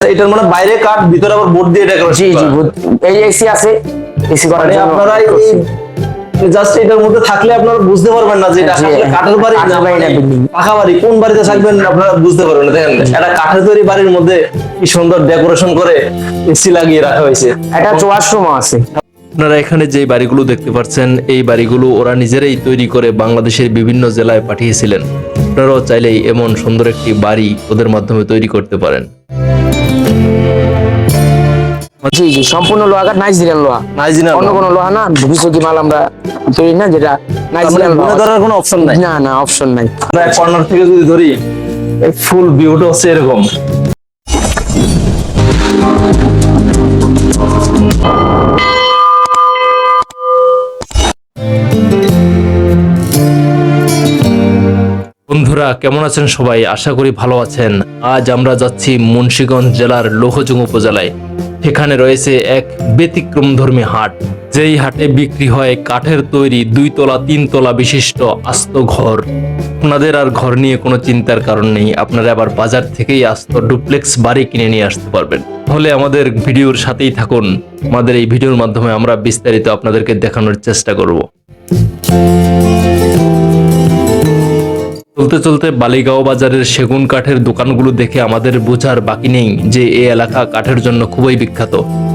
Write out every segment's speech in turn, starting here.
এটার মানে বাইরে কাঠ ভিতরে আবার বোর্ড দিয়ে ডেকোরেশন জি জি এই এসি আছে এসি করার মানে জন্য আপনারা। জাস্ট এটার মধ্যে থাকলে আপনারা বুঝতে পারবেন না যে এটা আসলে কাঠের বাড়ি না মানে। পাকা বাড়ি কোন বাড়িতে থাকবেন আপনারা বুঝতে পারবেন না দেখেন এটা কাঠের তৈরি বাড়ির মধ্যে কি সুন্দর ডেকোরেশন করে এসি লাগিয়ে রাখা হয়েছে। এটা আছে। আপনারা এখানে যে বাড়িগুলো দেখতে পাচ্ছেন এই বাড়িগুলো ওরা নিজেরাই তৈরি করে বাংলাদেশের বিভিন্ন জেলায় পাঠিয়েছিলেন। আপনারাও চাইলেই এমন সুন্দর একটি বাড়ি ওদের মাধ্যমে তৈরি করতে পারেন। জি জি সম্পূর্ণ লোহা কাঠ নাইজেরিয়ান লোহা। নাইজেরিয়ান অন্য কোনো লোহা না ভবিষ্যৎ মাল আমরা তৈরি না যেটা নাইজেরিয়ান লোহা। ধরার কোনো অপশন নাই? না না অপশন নাই। আমরা কর্নার থেকে যদি ধরি ফুল ভিউটা হচ্ছে এরকম। বন্ধুরা কেমন আছেন সবাই? আশা করি ভালো আছেন। আজ আমরা যাচ্ছি মুন্সীগঞ্জ জেলার লোহজং উপজেলায়। সেখানে রয়েছে এক ব্যতিক্রমধর্মী হাট। যেই হাটে বিক্রি হয় কাঠের তৈরি দুই তলা তিন তলা বিশিষ্ট আস্ত ঘর। আপনাদের আর ঘর নিয়ে কোনো চিন্তার কারণ নেই। আপনারা আবার বাজার থেকেই আস্ত ডুপ্লেক্স বাড়ি কিনে নিয়ে আসতে পারবেন। তাহলে আমাদের ভিডিওর সাথেই থাকুন। আমাদের এই ভিডিওর মাধ্যমে আমরা বিস্তারিত আপনাদেরকে দেখানোর চেষ্টা করব। চলতে চলতে বালিগাঁও বাজারের সেগুন কাঠের দোকানগুলো দেখে আমাদের বোঝার বাকি নেই যে এই এলাকা কাঠের জন্য খুবই বিখ্যাত।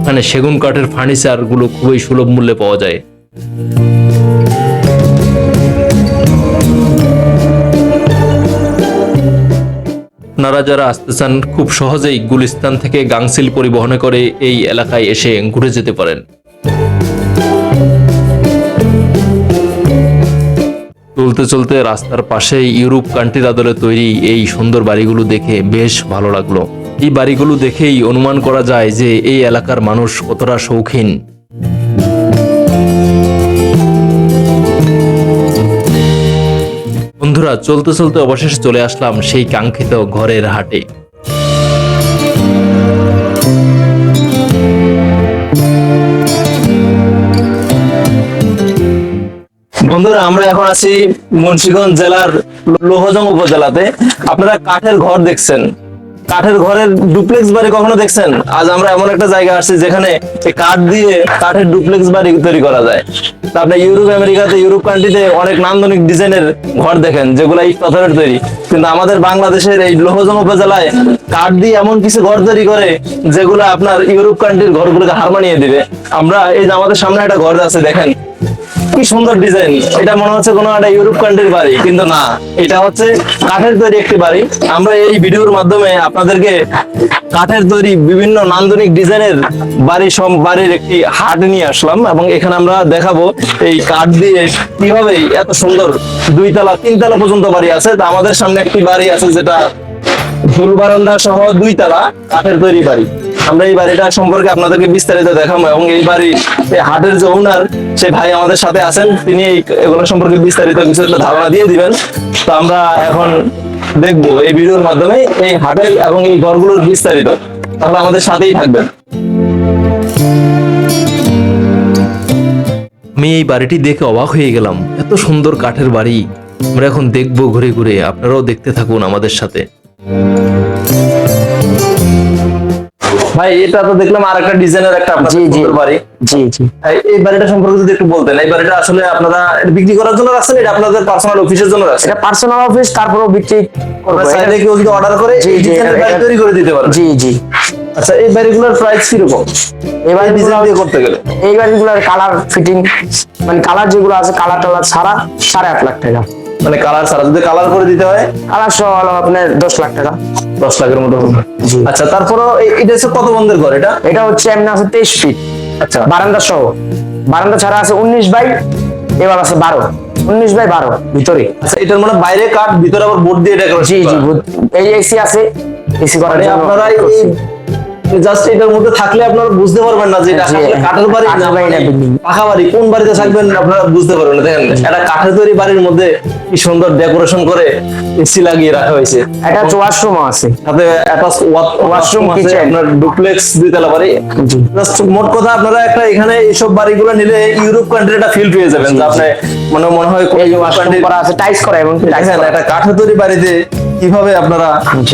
এখানে সেগুন কাঠের ফার্নিচারগুলো খুবই সুলভ মূল্যে পাওয়া যায়। আপনারা যারা আসতে চান, খুব সহজেই গুলিস্তান থেকে গাংসিল পরিবহনে করে এই এলাকায় এসে ঘুরে যেতে পারেন। চলতে চলতে রাস্তার পাশে ইউরোপ কান্ট্রির আদলে তৈরি এই সুন্দর বাড়িগুলো দেখে বেশ ভালো লাগল। এই বাড়িগুলো দেখেই অনুমান করা যায় যে এই এলাকার মানুষ কতটা শৌখিন। বন্ধুরা, চলতে চলতে অবশেষে চলে আসলাম সেই কাঙ্ক্ষিত ঘরের হাটে। বন্ধুরা আমরা এখন আছি মুন্সিগঞ্জ জেলার লোহজং উপজেলাতে। আপনারা কাঠের ঘর দেখছেন। কাঠের ঘরের ডুপ্লেক্স বাড়ি কখনো দেখছেন? আজ আমরা এমন একটা জায়গা আসছি যেখানে কাঠ দিয়ে কাঠের ডুপ্লেক্স বাড়ি তৈরি করা যায়। তা আপনি ইউরোপ, আমেরিকাতে, ইউরোপ কান্ট্রিতে অনেক নান্দনিক ডিজাইনের ঘর দেখেন, যেগুলো ইট পাথরের তৈরি। কিন্তু আমাদের বাংলাদেশের এই লোহজং উপজেলায় কাঠ দিয়ে এমন কিছু ঘর তৈরি করে, যেগুলো আপনার ইউরোপ কান্ট্রির ঘরগুলোকে হার মানিয়ে দিবে। আমরা এই যে আমাদের সামনে একটা ঘর আছে, দেখেন। কি সুন্দর ডিজাইন। এটা মনে হচ্ছে কোনো একটা ইউরোপ কান্ট্রির বাড়ি, কিন্তু না। এটা হচ্ছে কাঠের তৈরি একটি বাড়ি। আমরা এই ভিডিওর মাধ্যমে আপনাদেরকে কাঠের তৈরি বিভিন্ন নান্দনিক ডিজাইনের বাড়ি সব বাড়ির একটি হাট নিয়ে আসলাম এবং এখানে আমরা দেখাবো এই কাঠ দিয়ে কীভাবে এত সুন্দর দুই তলা তিন তলা পর্যন্ত বাড়ি আছে। তা আমাদের সামনে একটি বাড়ি আছে যেটা ফুল বারান্দা সহ দুই তলা কাঠের তৈরি বাড়ি। আমরা এই বাড়িটা সম্পর্কে আপনাদেরকে বিস্তারিত দেখাবো এবং এই বাড়ি হাটের যে ওনার সে ভাই আমাদের সাথে আছেন। তিনি এগুলো সম্পর্কে বিস্তারিত কিছু ধারণা দিয়ে দিবেন। তো আমরা এখন দেখব এই ভিডিওর মাধ্যমে এই হাটের এবং এই ঘরগুলোর বিস্তারিত। তাহলে আমাদের সাথেই থাকবেন। আমি এই বাড়িটি দেখে অবাক হয়ে গেলাম। এত সুন্দর কাঠের বাড়ি। আমরা এখন দেখব ঘুরে ঘুরে। আপনারাও দেখতে থাকুন আমাদের সাথে। ভাই এটা তো দেখলাম আর একটা ডিজাইনের একটা জি, জি। বাড়ি। জি জি। এই- এই বাড়িটা সম্পর্কে যদি একটু বলতেন এই বাড়িটা আসলে আপনারা বিক্রি করার জন্য রাখছেন এটা আপনাদের পার্সোনাল অফিসের জন্য রাখছেন? এটা পার্সোনাল অফিস তারপরও বিক্রি করব। চাইলে কেউ যদি অর্ডার করে জি, এই ডিজাইনের বাড়ি তৈরি করে দিতে পারবে জি জি। আচ্ছা এই বাড়িগুলোর প্রাইস কীরকম? এই ডিজাইন দিয়ে করতে গেলে। এই বাড়িগুলোর কালার ফিটিং মানে কালার যেগুলো আছে কালার টালার ছাড়া সাড়ে আট লাখ টাকা। মানে কালার ছাড়া যদি কালার করে দিতে হয়? কালার সহ হলো আপনার দশ লাখ টাকা। দশ লাখের মতো আচ্ছা তারপর এটা হচ্ছে কত বন্ধের ঘর এটা? এটা হচ্ছে এমনি আছে তেইশ ফিট আচ্ছা। বারান্দা সহ। বারান্দা ছাড়া আছে উনিশ বাই এবার আছে বারো। উনিশ বাই বারো ভিতরে। আচ্ছা এটার মানে বাইরে কাঠ ভিতরে আবার বোর্ড দিয়ে এটা জি জি এই এসি আছে। এসি করার মানে আপনারা। জাস্ট এটার মধ্যে থাকলে আপনারা বুঝতে পারবেন না যে এটা আসলে কাঠের বাড়ি না পাকা বাড়ি কোন বাড়িতে থাকবেন আপনারা বুঝতে পারবেন না। দেখেন একটা কাঠের তৈরি বাড়ির মধ্যে কি সুন্দর ডেকোরেশন করে এসি লাগিয়ে রাখা হয়েছে। এটা হচ্ছে ওয়াশরুমও আছে। সাথে অ্যাটাচ ওয়াশরুম আছে আপনার ডুপ্লেক্স দুইতলা বাড়ি। জি। Just মোট কথা আপনারা একটা এখানে এইসব বাড়িগুলো নিলে ইউরোপ কান্ট্রি একটা ফিল পেয়ে যাবেন যে আপনি মানে মনে হয় যে ওয়াশরুম করা আছে টাইস করা এবং একটা কাঠের তৈরি বাড়িতে কীভাবে আপনারা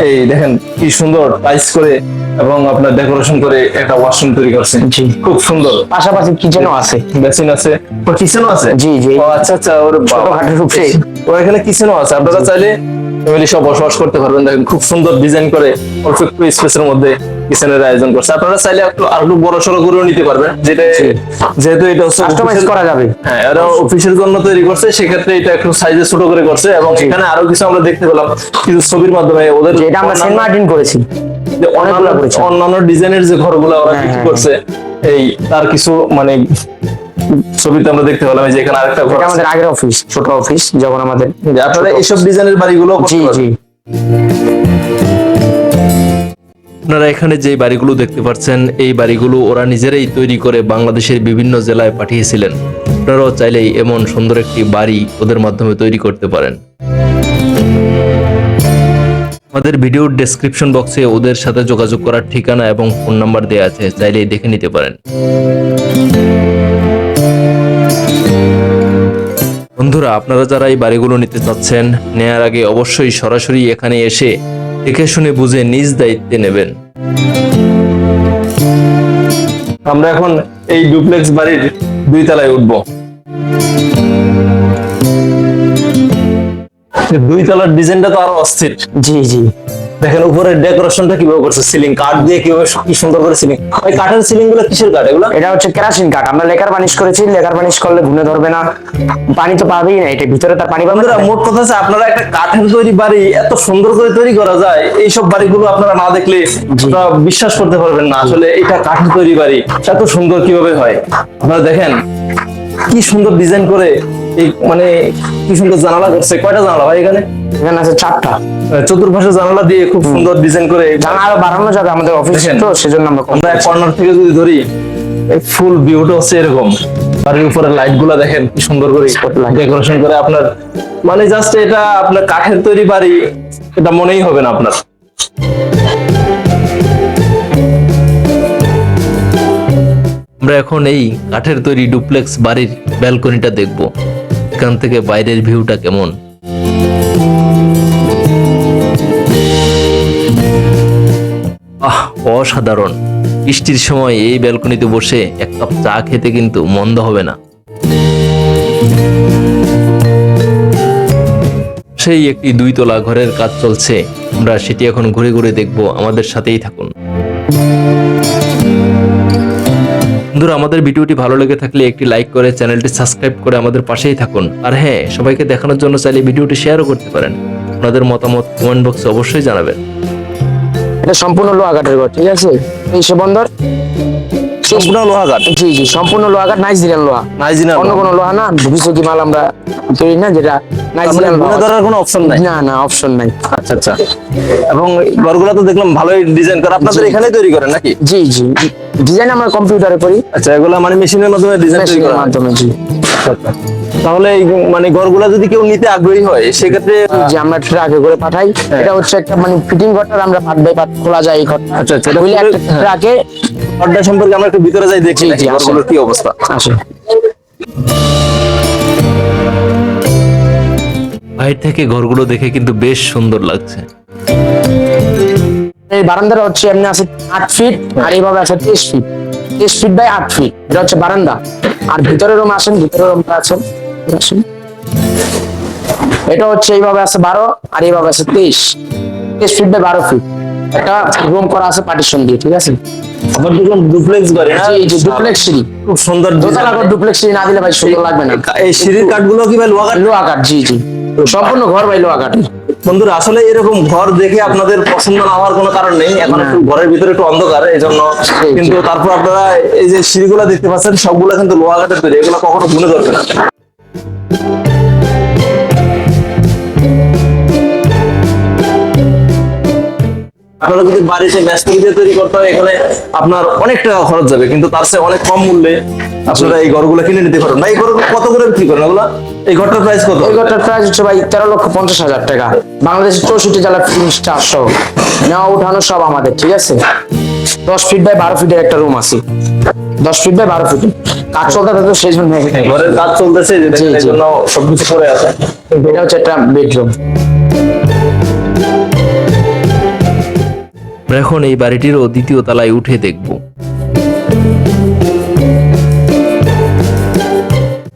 এই দেখেন কি সুন্দর টাইস করে এবং আপনার ডেকোরেশন করে একটা ওয়াশরুম তৈরি করছেন। জি। খুব সুন্দর। পাশাপাশি কিচেনও আছে। বেসিন আছে। ও কিচেনও আছে? জি, জি। ও আচ্ছা আচ্ছা ওর ছোটখাটো রূপে। ওর এখানে কিচেনও আছে। আপনারা চাইলে ফ্যামিলি সব বসবাস করতে পারবেন। দেখেন খুব সুন্দর ডিজাইন করে অল্প একটু স্পেসের মধ্যে কিচেনের আয়োজন করছে। আপনারা চাইলে একটু আর একটু বড় সড়ো করেও নিতে পারবেন। যেটা যেহেতু এটা হচ্ছে কাস্টমাইজ করা যাবে। হ্যাঁ এরা অফিসের জন্য তৈরি করছে। সেক্ষেত্রে এটা একটু সাইজে ছোট করে করছে এবং এখানে আরও কিছু আমরা দেখতে পেলাম। কিছু ছবির মাধ্যমে ওদের যেটা আমরা সেন্ট মার্টিন করেছি। যে অন্যান্য অনেকগুলো করেছে। অন্যান্য ডিজাইনের যে ঘরগুলো ওরা হ্যাঁ, হ্যাঁ, করছে এই তার কিছু মানে ছবিতে আমরা দেখতে পেলাম এই যে এখানে আরেকটা ঘর আমাদের আগের অফিস ছোট অফিস যখন আমাদের যে আপনারা এইসব ডিজাইনের বাড়িগুলো জি জি। আপনারা এখানে যে বাড়িগুলো দেখতে পাচ্ছেন এই বাড়িগুলো ওরা নিজেরাই তৈরি করে বাংলাদেশের বিভিন্ন জেলায় পাঠিয়েছিলেন। আপনারাও চাইলেই এমন সুন্দর একটি বাড়ি ওদের মাধ্যমে তৈরি করতে পারেন। আমাদের ভিডিওর ডেসক্রিপশন বক্সে ওদের সাথে যোগাযোগ করার ঠিকানা এবং ফোন নাম্বার দেওয়া আছে চাইলেই দেখে নিতে পারেন। বন্ধুরা, আপনারা যারা এই বাড়িগুলো নিতে চাচ্ছেন, নেয়ার আগে অবশ্যই সরাসরি এখানে এসে দেখে শুনে বুঝে নিজ দায়িত্বে নেবেন। আমরা এখন এই ডুপ্লেক্স বাড়ির দুই তলায় উঠবো। দুই তলার ডিজাইনটা তো আরও অস্থির। জি জি। দেখেন উপরের ডেকোরেশনটা কীভাবে করছে? সিলিং কাঠ দিয়ে কীভাবে কি সুন্দর করে সিলিং ওই কাঠের সিলিংগুলো কিসের কাঠ এগুলো? এটা হচ্ছে কেরাসিন কাঠ আমরা লেকার বানিশ করেছি লেকার বানিশ করলে ঘুনে ধরবে না। পানি তো পাবেই না এটা ভিতরে তার পানি পাবে বন্ধুরা মোট কথা হচ্ছে আপনারা একটা কাঠের তৈরি বাড়ি এত সুন্দর করে তৈরি করা যায় এইসব বাড়িগুলো আপনারা না দেখলে আপনারা বিশ্বাস করতে পারবেন না। আসলে এটা কাঠের তৈরি বাড়ি এত সুন্দর কীভাবে হয়? আপনারা দেখেন কি সুন্দর ডিজাইন করে এই মানে কি সুন্দর জানালা করছে। কয়টা জানালা ভাই এখানে? এখানে আছে চারটা। চতুর্পাশে জানালা দিয়ে খুব সুন্দর ডিজাইন করে জানা আরও বাড়ানো যাবে আমাদের অফিসে তো সেজন্য আমরা আমরা এক কর্নার থেকে যদি ধরি ফুল ভিউটা হচ্ছে এরকম। বাড়ির উপরে লাইটগুলা দেখেন কি সুন্দর করে. ডেকোরেশন করে আপনার মানে জাস্ট এটা আপনার কাঠের তৈরি বাড়ি এটা মনেই হবে না আপনার। আমরা এখন এই কাঠের তৈরি ডুপ্লেক্স বাড়ির ব্যালকনিটা দেখব। এখান থেকে বাইরের ভিউটা কেমন? আহ, অসাধারণ। বৃষ্টির সময় এই ব্যালকনিতে বসে এক কাপ চা খেতে কিন্তু মন্দ হবে না। সেই একটি দুই দুইতলা ঘরের কাজ চলছে। আমরা সেটি এখন ঘুরে ঘুরে দেখব। আমাদের সাথেই থাকুন। বন্ধুরা, আমাদের ভিডিওটি ভালো লেগে থাকলে একটি লাইক করে চ্যানেলটি সাবস্ক্রাইব করে আমাদের পাশেই থাকুন। আর হ্যাঁ সবাইকে দেখানোর জন্য চাইলে ভিডিওটি শেয়ারও করতে পারেন। আপনাদের মতামত কমেন্ট বক্সে অবশ্যই জানাবেন। এটা সম্পূর্ণ লোহা কাঠের ঘর ঠিক আছে? এই সে বন্দর? সম্পূর্ণ লোহা কাঠ জি জি সম্পূর্ণ লোহা কাঠ নাইজেরিয়ান লোহা। নাইজিনা অন্য কোনো লোহা না ভবিষ্যৎ মাল আমরা তৈরি না যেটা নাইজেরিয়ান লোহা। ধরার কোনো অপশন নাই? না না অপশন নাই। আচ্ছা আচ্ছা। এবং ঘরগুলো তো দেখলাম ভালোই ডিজাইন করে। আপনাদের এখানেই তৈরি করেন নাকি? জি জি। ডিজাইন আমরা কম্পিউটারে করি। আচ্ছা এগুলো মানে মেশিনের মাধ্যমে ডিজাইন তৈরি করা? মাধ্যমে জি। তাহলে মানে ঘরগুলা যদি কেউ নিতে আগ্রহী হয় সেক্ষেত্রে যে আমরা ট্রাকে করে পাঠাই। এটা হচ্ছে একটা মানে ফিটিং ঘরটা আমরা বাই খোলা যায় এই ঘরটা। আচ্ছা, আচ্ছা, একটা হ্যাঁ। ট্রাকে ঘরটা সম্পর্কে আমরা একটু ভিতরে যাই দেখি। ঘরগুলোর কি অবস্থা। আসে বাইরে থেকে ঘরগুলো দেখে কিন্তু বেশ সুন্দর লাগছে। এই বারান্দাটা হচ্ছে এমনি আছে আট ফিট আর এইভাবে আছে তেইশ ফিট তেইশ ফিট বাই আট ফিট এটা হচ্ছে বারান্দা। আর ভিতরের রুম আসেন ভিতরের রুমটা আছেন আসেন। এটা হচ্ছে এইভাবে আছে বারো আর এইভাবে আছে তেইশ। তেইশ ফিট বাই বারো ফিট একটা রুম করা আছে পার্টিশন দিয়ে ঠিক আছে? আবার দেখলাম ডুপ্লেক্স বাড়ি না জি জি ডুপ্লেক্স সিঁড়ি। খুব সুন্দর দোতলা করে ডুপ্লেক্স সিঁড়ি না দিলে ভাই সুন্দর লাগবে না। এই সিঁড়ির কাঠগুলো কি ভাই লোহা কাঠ? লোহা কাঠ জি জি। সম্পূর্ণ ঘর ভাই লোহা কাঠ। বন্ধুরা আসলে এরকম ঘর দেখে আপনাদের পছন্দ না হওয়ার কোনো কারণ নেই। এখন একটু ঘরের ভিতরে একটু অন্ধকার এই জন্য। কিন্তু তারপর আপনারা এই যে সিঁড়িগুলো দেখতে পাচ্ছেন সবগুলো কিন্তু লোহা কাঠের তৈরি। এগুলো কখনো ভুলে ধরবে না। আপনারা যদি দিয়ে তৈরি করতে হয়, এখানে আপনার অনেক টাকা খরচ যাবে, কিন্তু তার অনেক কম মূল্যে আপনারা এই ঘরগুলো কিনে নিতে পারেন। ভাই, এই ঘরগুলো কত করে বিক্রি করেন? ওগুলা, এই ঘরটার প্রাইস কত? এই ঘরটার প্রাইস হচ্ছে ভাই তেরো লক্ষ পঞ্চাশ হাজার টাকা। বাংলাদেশের চৌষট্টি চারশো। নেওয়া, উঠানো সব আমাদের, ঠিক আছে? দশ ফিট বাই বারো ফিটের একটা রুম আছে। দশ ফিট বাই বারো ফিট কাজ চলতে থাকতো সেই জন্য। ঘরের কাজ চলতেছে জন্য সবকিছু করে আছে। এটা হচ্ছে একটা বেডরুম এখন এই বাড়িটিরও দ্বিতীয় তলায় উঠে দেখব।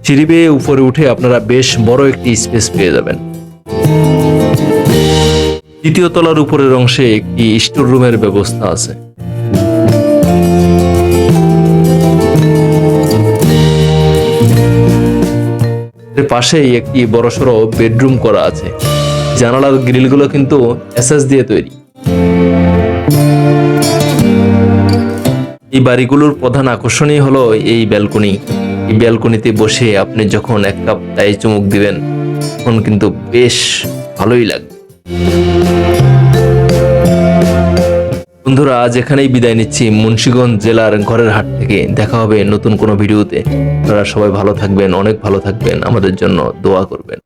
সিঁড়ি বেয়ে উপরে উঠে আপনারা বেশ বড় একটি স্পেস পেয়ে যাবেন। দ্বিতীয় তলার উপরের অংশে একটি স্টোর রুমের ব্যবস্থা আছে। এর পাশেই একটি বড়সড় বেডরুম করা আছে। জানালার গ্রিলগুলো কিন্তু এসএস দিয়ে তৈরি। এই বাড়িগুলোর প্রধান আকর্ষণই হলো এই ব্যালকনি। এই ব্যালকনিতে বসে আপনি যখন এক কাপ চায়ে চুমুক দিবেন, তখন কিন্তু বেশ ভালোই লাগবে। বন্ধুরা, আজ এখানেই বিদায় নিচ্ছি মুন্সীগঞ্জ জেলার ঘরের হাট থেকে। দেখা হবে নতুন কোনো ভিডিওতে। আপনারা সবাই ভালো থাকবেন, অনেক ভালো থাকবেন। আমাদের জন্য দোয়া করবেন।